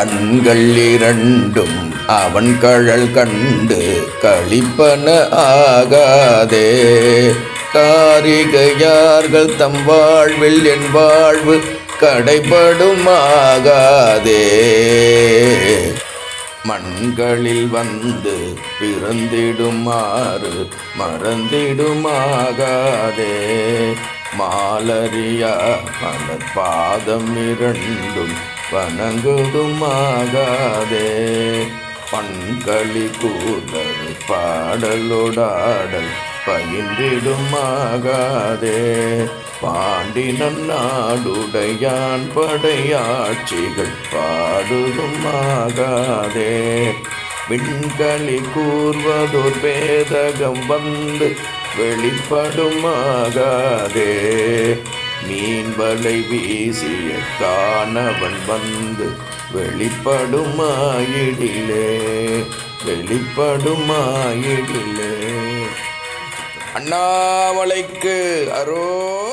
கண்கள் இரண்டும் அவன் கழல் கண்டு கழிப்பன ஆகாதே. காரிகையார்கள் தம் வாழ்வில் என் வாழ்வு கடைபடுமாகாதே. மண்களில் வந்து பிறந்திடுமாறு மறந்திடுமாகாதே. மாலரியா மலர் பாதம் இரண்டும் வணங்குதுமாகாதே. பண்களி கூதல் பாடலோடாடல் பயின்றிடுமாகாதே பாண்டினன் நாடுடையான் படையாட்சிகள் பாடுதுமாகாதே. விண்களி கூர்வதோர் பேதகம் வந்து வெளிப்படுமாகாதே. மீன் வலை வீசிய காணவன் வந்து வெளிப்படுமாயிடிலே. வெளிப்படுமாயிடிலே. அண்ணாமலைக்கு அரோ